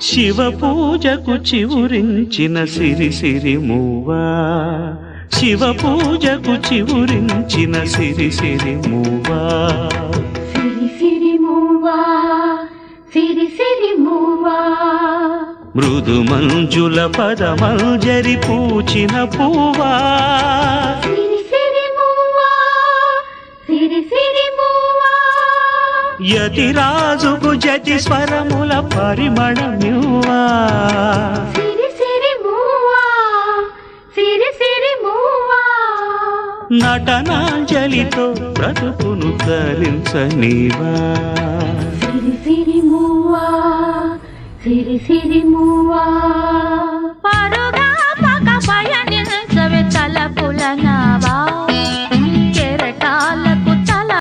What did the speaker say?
శివ పూజకు చివురించిన సిరి సిరి మూవా శివ పూజకు చివురించిన సిరి సిరి మూవా సిరి సిరి మూవా సిరి సిరి మూవా మృదు మంజుల పదమంజరి పూచిన పూవా యతిరాజుకు జతి స్వరముల మూవా నటనాంజలితో బ్రతుకును తరించనివా సిరి సిరి మూవా సిరి సిరి మూవా.